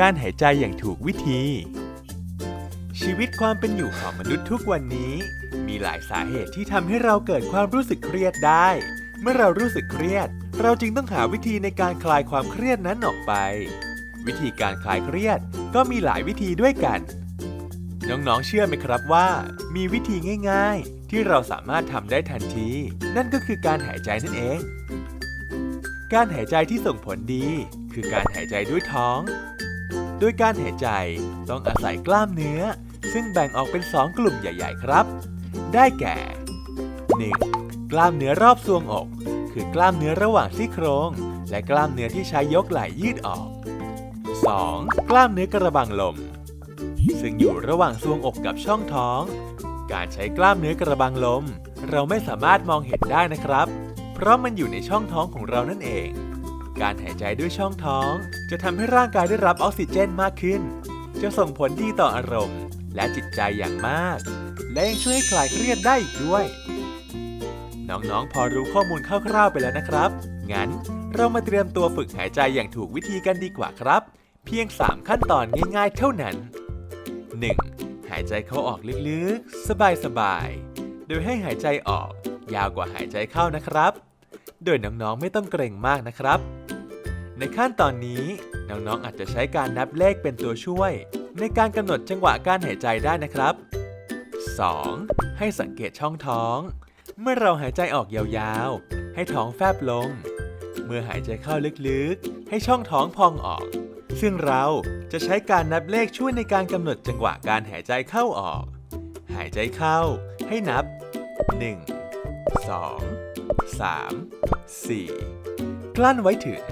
การหายใจอย่างถูกวิธี ชีวิตความเป็นอยู่ของมนุษย์ทุกวันนี้ มีหลายสาเหตุที่ทำให้เราเกิดความรู้สึกเครียดได้ เมื่อเรารู้สึกเครียด เราจึงต้องหาวิธีในการคลายความเครียดนั้นออกไป วิธีการคลายเครียดก็มีหลายวิธีด้วยกัน น้องๆเชื่อไหมครับว่า มีวิธีง่าย ๆ ที่เราสามารถทำได้ทันที นั่นก็คือการหายใจนั่นเอง การหายใจที่ส่งผลดี คือการหายใจด้วยท้อง โดยการหายใจต้องอาศัยกล้ามเนื้อ ซึ่งแบ่งออกเป็น2กลุ่มใหญ่ ๆ ครับ ได้แก่ 1. กล้ามเนื้อรอบทรวงอก คือกล้ามเนื้อระหว่างซี่โครง และกล้ามเนื้อที่ใช้ยกไหล่ยืดออก 2. กล้ามเนื้อกระบังลม ซึ่งอยู่ระหว่างทรวงอกกับช่องท้อง การใช้กล้ามเนื้อกระบังลม เราไม่สามารถมองเห็นได้นะครับ เพราะมันอยู่ในช่องท้องของเรานั่นเอง การหายใจด้วยช่องท้อง จะทำให้ร่างกายได้รับออกซิเจนมากขึ้น จะส่งผลดีต่ออารมณ์ และจิตใจอย่างมาก และยังช่วยให้คลายเครียดได้อีกด้วย น้องๆ พอรู้ข้อมูลคร่าวๆไปแล้วนะครับ งั้นเรามาเตรียมตัวฝึกหายใจอย่างถูกวิธีกันดีกว่าครับ เพียง 3 ขั้นตอนง่ายๆ เท่านั้น 1. หายใจเข้าออกลึกๆ สบายๆ โดยให้หายใจออก ยาวกว่าหายใจเข้านะครับ โดยน้องๆไม่ต้องเกรงมากนะครับ ในขั้นตอนนี้น้องๆอาจจะใช้การนับเลขเป็นตัวช่วย ในการกำหนดจังหวะการหายใจได้นะครับ 2. ให้สังเกตช่องท้อง เมื่อเราหายใจออกยาวๆ ให้ท้องแฟบลง เมื่อหายใจเข้าลึกๆ ให้ช่องท้องพองออก ซึ่งเราจะใช้การนับเลขช่วยในการกำหนดจังหวะการหายใจเข้าออก หายใจเข้า ให้นับ 1 2 3 4 กลั้นไว้ถึง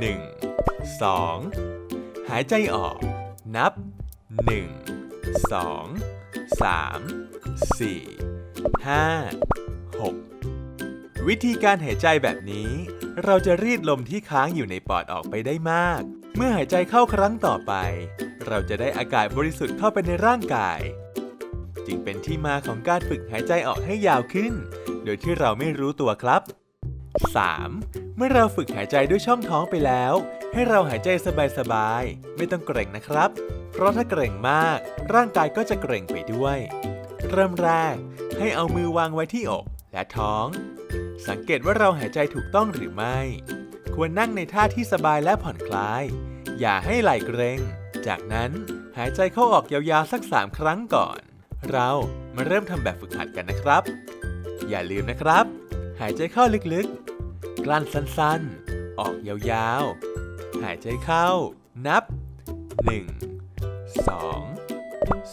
1 2 หายใจออก นับ 1 2 3 4 5 6 วิธีการหายใจแบบนี้ เราจะรีดลมที่ค้างอยู่ในปอดออกไปได้มาก เมื่อหายใจเข้าครั้งต่อไป เราจะได้อากาศบริสุทธิ์เข้าไปในร่างกาย จึงเป็นที่มาของการฝึกหายใจออกให้ยาวขึ้น โดยที่เราไม่รู้ตัวครับ 3. เมื่อเราฝึกหายใจด้วยช่องท้องไปแล้ว ให้เราหายใจสบายๆ ไม่ต้องเกรงนะครับ เพราะถ้าเกรงมาก ร่างกายก็จะเกรงไปด้วย เริ่มแรก ให้เอามือวางไว้ที่อกและท้อง สังเกตว่าเราหายใจถูกต้องหรือไม่ ควรนั่งในท่าที่สบายและผ่อนคลาย อย่าให้ไหล่เกรง จากนั้นหายใจเข้าออกยาวๆสัก3ครั้งก่อน เรามาเริ่มทำแบบฝึกหัดกันนะครับ อย่าลืมนะครับ หายใจเข้าลึกๆ กลั้นสั้นๆ ออกยาวๆ หายใจเข้า นับ 1 2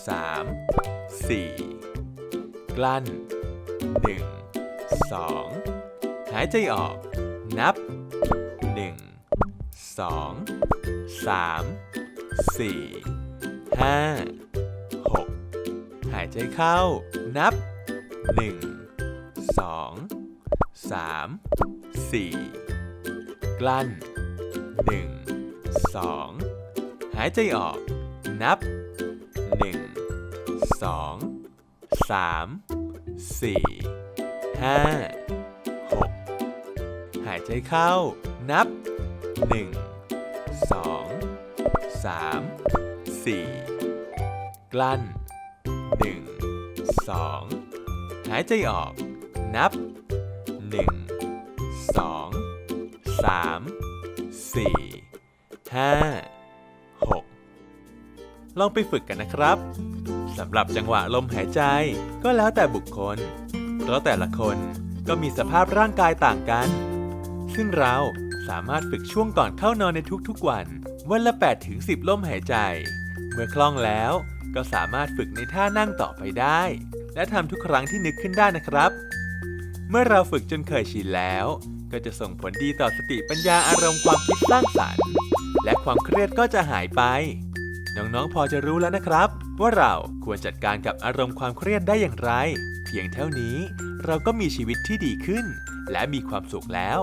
3 4 กลั้น 1 2 หายใจออก นับ 1 2 3 4 5 6หายใจเข้า นับ 1 2 3 4กลั้น1 2หายใจออก นับ1 2 3 4 5 6หายใจเข้า นับ1 2 3 4กลั้น1 2หายใจออก นับ 1 2 3 4 5 6 ลองไปฝึกกันนะครับสำหรับจังหวะลมหายใจก็แล้วแต่บุคคล เพราะแต่ละคนก็มีสภาพร่างกายต่างกัน ซึ่งเราสามารถฝึกช่วงก่อนเข้านอนในทุกๆวัน วันละ8-10 ลมหายใจ เมื่อคล่องแล้วก็สามารถฝึกในท่านั่งต่อไปได้ และทำทุกครั้งที่นึกขึ้นได้นะครับ มื่อเราฝึกจนเคยชินแล้ว ก็จะส่งผลดีต่อสติปัญญาอารมณ์ความคิดสร้างสรรค์ และความเครียดก็จะหายไป น้องๆพอจะรู้แล้วนะครับ ว่าเราควรจัดการกับอารมณ์ความเครียดได้อย่างไร เพียงเท่านี้ เราก็มีชีวิตที่ดีขึ้น และมีความสุขแล้ว